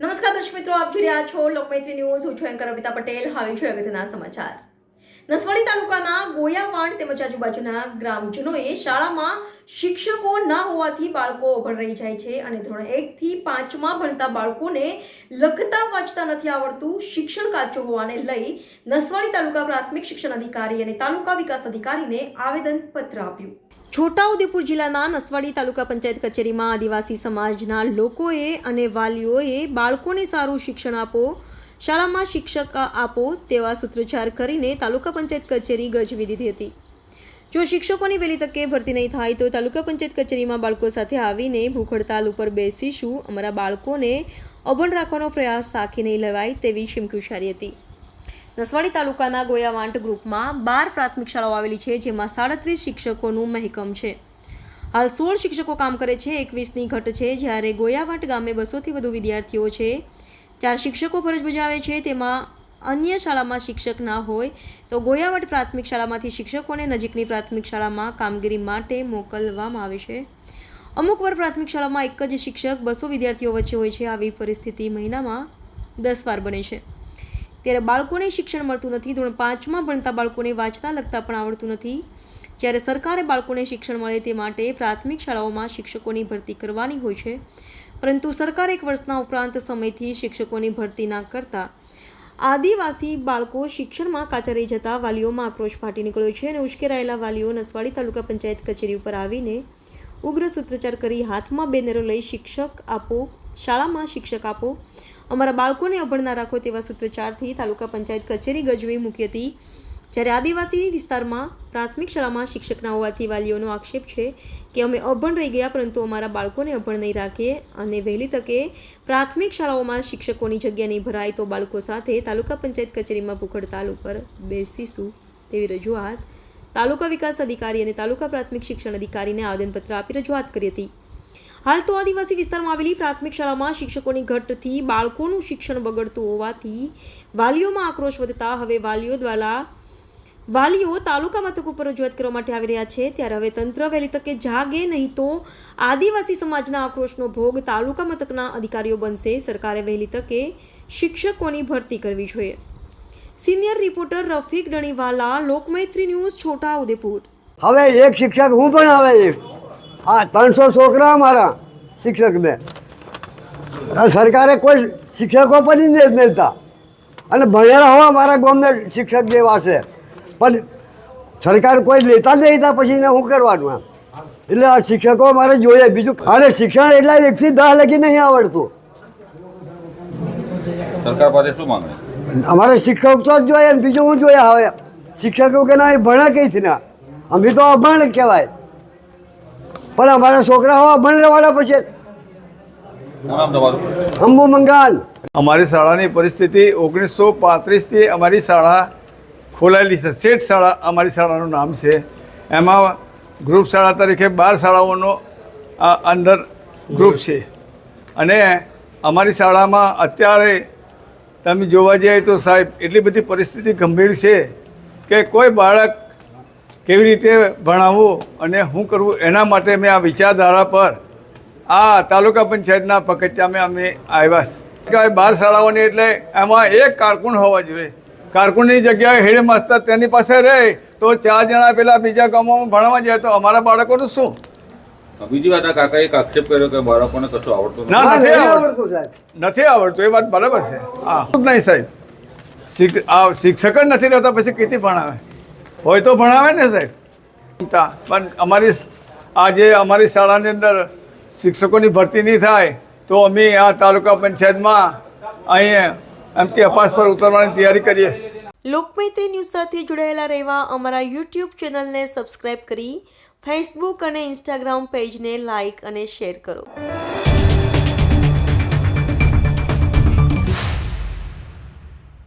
નમસ્કાર દર્શક મિત્રો, આપ જોઈ રહ્યા છો લોકમૈત્રી ન્યૂઝ. હું છું એન્કર અમિતા પટેલ. હવે છે અગત્યના સમાચાર. નસવાડી તાલુકાના ગોયાવાંડ તેમજ આજુબાજુના ગ્રામજનોએ શાળામાં શિક્ષકો ના હોવાથી બાળકો અભણ રહી જાય છે અને ધોરણ એકથી પાંચમાં ભણતા બાળકોને લખતા વાંચતા નથી આવડતું શિક્ષણ કાચું હોવાને લઈ નસવાડી તાલુકા પ્રાથમિક શિક્ષણ અધિકારી અને તાલુકા વિકાસ અધિકારીને આવેદન પત્ર આપ્યું. છોટાઉદેપુર જિલ્લાના નસવાડી તાલુકા પંચાયત કચેરીમાં આદિવાસી સમાજના લોકોએ અને વાલીઓએ બાળકોને સારું શિક્ષણ આપો, શાળામાં શિક્ષક આપો તેવા સૂત્રોચ્ચાર કરીને તાલુકા પંચાયત કચેરી ગજવી દીધી હતી. જો શિક્ષકોની વહેલી તકે ભરતી નહીં થાય તો તાલુકા પંચાયત કચેરીમાં બાળકો સાથે આવીને ભૂખ હડતાલ ઉપર બેસીશું. અમારા બાળકોને અભણ રાખવાનો પ્રયાસ સાખી નહીં લેવાય તેવી શિમકુશારી હતી. નસવાડી તાલુકાના ગોયાવાંટ ગ્રુપમાં બાર પ્રાથમિક શાળાઓ આવેલી છે, જેમાં સાડત્રીસ શિક્ષકોનું મહેકમ છે. હાલ સોળ શિક્ષકો કામ કરે છે, એકવીસની ઘટ છે, જ્યારે ગોયાવાંટ ગામે બસોથી વધુ વિદ્યાર્થીઓ છે. ચાર શિક્ષકો ફરજ બજાવે છે, તેમાં અન્ય શાળામાં શિક્ષક ના હોય તો ગોયાવટ પ્રાથમિક શાળામાંથી શિક્ષકોને નજીકની પ્રાથમિક શાળામાં કામગીરી માટે મોકલવામાં આવે છે. અમુક વાર પ્રાથમિક શાળામાં એક જ શિક્ષક બસો વિદ્યાર્થીઓ વચ્ચે હોય છે, આવી પરિસ્થિતિ મહિનામાં દસ વાર બને છે. ત્યારે બાળકોને શિક્ષણ મળતું નથી. ધોરણ પાંચમાં ભણતા બાળકોને વાંચતા લખતા પણ આવડતું નથી. જ્યારે સરકારે બાળકોને શિક્ષણ મળે તે માટે પ્રાથમિક શાળાઓમાં શિક્ષકોની ભરતી કરવાની હોય છે. પરંતુ સરકાર એક વર્ષના ઉપરાંત સમયથી શિક્ષકોની ભરતી ના કરતા. આદિવાસી બાળકો શિક્ષણમાં કાચા જતા વાલીઓમાં આક્રોશ ફાટી નીકળ્યો છે અને ઉશ્કેરાયેલા વાલીઓ નસવાડી તાલુકા પંચાયત કચેરી ઉપર આવીને ઉગ્ર સૂત્રોચ્ચાર કરી હાથમાં બેનરો લઈ શિક્ષક આપો, શાળામાં શિક્ષક આપો અમારા બાળકોને અભણ ના રાખો તેવા સૂત્રોચ્ચારથી તાલુકા પંચાયત કચેરી ગજવી મૂકી હતી. જ્યારે આદિવાસી વિસ્તારમાં પ્રાથમિક શાળામાં શિક્ષકના હોવાથી વાલીઓનો આક્ષેપ છે કે અમે અભણ રહી ગયા, પરંતુ અમારા બાળકોને અભણ નહીં રાખીએ અને વહેલી તકે પ્રાથમિક શાળાઓમાં શિક્ષકોની જગ્યા નહીં ભરાય તો બાળકો સાથે તાલુકા પંચાયત કચેરીમાં ભૂખ હડતાલ ઉપર બેસીશું તેવી રજૂઆત તાલુકા વિકાસ અધિકારી અને તાલુકા પ્રાથમિક શિક્ષણ અધિકારીને આવેદનપત્ર આપી રજૂઆત કરી હતી. હાલ તો આદિવાસી વિસ્તારમાં આવેલી પ્રાથમિક શાળામાં શિક્ષકોની ઘટથી બાળકોનું શિક્ષણ બગડતું હોવાથી વાલીઓમાં આક્રોશ વધતા હવે વાલીઓ દ્વારા વાલીઓ તાલુકા મથક ઉપર રજૂઆત કરવા માટે આવી રહ્યા છે. ત્યારે હવે તંત્ર વહેલી તકે જાગે નહીં તો આદિવાસી સમાજના આક્રોશનો ભોગ તાલુકા મથકના અધિકારીઓ બનશે. સરકારે વહેલી તકે શિક્ષકોની ભરતી કરવી જોઈએ. Senior reporter Rafiq Daniwala, Lokmaitri news Chhota Udepur. હવે એક શિક્ષક હું પણ આવે? આ ત્રણસો છોકરા અમારા શિક્ષક મેં સરકારે કોઈ શિક્ષકો પણ નથી મળતા. અને ભણેલા હોવા મારા ગામને શિક્ષક જેવા છે. પણ સરકાર કોઈ લેતા જ નહીં તા પછી શું કરવાનું એટલે આ શિક્ષકો મારે જોઈએ. બીજું અને શિક્ષણ એટલા એકથી દસ લગી નહીં આવડતું. સરકાર પાસે શું માંગણી અમારે શિક્ષક તો જ જોઈએ બીજું હું જોઈએ હવે? શિક્ષકો કે ના ભણે કઈથી ના? અમે તો અભણ કહેવાય. પણ અમારા છોકરા હો અભણ રહેવાના પછી. અંબુ મંગાલ. અમારી શાળાની પરિસ્થિતિ ઓગણીસો પાંત્રીસથી અમારી શાળા ખોલાયેલી છે. શેઠ શાળા અમારી શાળાનું નામ છે. એમાં ગ્રુપ શાળા તરીકે બાર શાળાઓનો આ અંદર ગ્રુપ છે. અને અમારી શાળામાં અત્યારે તમે જોવા જઈએ તો સાહેબ એટલી બધી પરિસ્થિતિ ગંભીર છે કે કોઈ બાળક કેવી રીતે ભણાવવું અને શું કરવું એના માટે મેં આ વિચારધારા પર આ તાલુકા પંચાયતના પગથિયામાં અમે આવ્યા બાર શાળાઓની એટલે એમાં એક કારકુન હોવા જોઈએ. કારકુનની જગ્યાએ હેડ માસ્તર તેની પાસે રહે તો ચાર જણા પેલા બીજા ગામોમાં ભણવા જાય તો અમારા બાળકોનું શું? બીજી વાત કાકા એક આક્ષેપ કર્યો કે બાળકોને કશું આવડતું નથી. ના નથી આવડતું. નથી આવડતું એ વાત બરાબર છે. હા. નહીં સાહેબ. આ શિક્ષક જ નથી રહેતા પછી કેથી ભણાવે? હોય તો ભણાવે ને સાહેબ. પણ અમારી આજે અમારી શાળાની અંદર શિક્ષકોની ભરતી નહીં થાય, તો અમે આ તાલુકા પંચાયતમાં અહીં એમ કે અપાસ પર ઉતરવાની તૈયારી કરીએ લોકમૈત્રી ન્યૂઝ સાથે જોડાયેલા રહેવા અમારા યુટ્યુબ ચેનલને સબસ્ક્રાઇબ કરી, ફેસબુક અને ઇન્સ્ટાગ્રામ પેજને લાઇક અને શેર કરો.